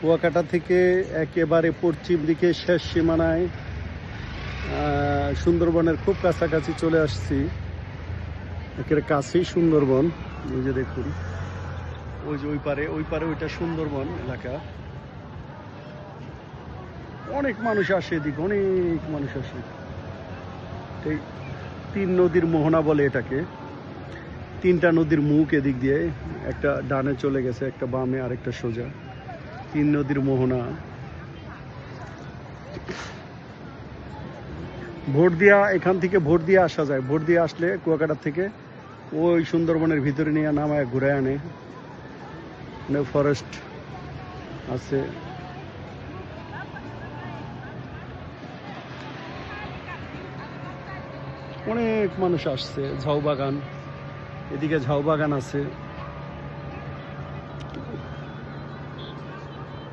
কুয়াকাটা থেকে একেবারে পশ্চিম দিকে শেষ সীমানায় সুন্দরবনের খুব কাছাকাছি চলে আসছি। একেবারে কাছেই সুন্দরবন, এই যে দেখুন। ওই যে ওই পারে ওই পারে ওইটা সুন্দরবন এলাকা। অনেক মানুষ আসে এদিকে, অনেক মানুষ আসে। এই তিন নদীর মোহনা বলে এটাকে। তিনটা নদীর মুখ এদিক দিয়ে, একটা ডানে চলে গেছে, একটা বামে আর একটা সোজা। তিন নদীর মোহনা। ভোট দিয়া, এখান থেকে ভোট দিয়ে আসা যায়। ভোট দিয়ে আসলে কুয়াকাটা থেকে ওই সুন্দরবনের ভিতরে নিয়ে নামায় ঘুরে আনে। ফরেস্ট আছে। অনেক মানুষ আসছে। ঝাউ বাগান এদিকে ঝাউ বাগান আছে।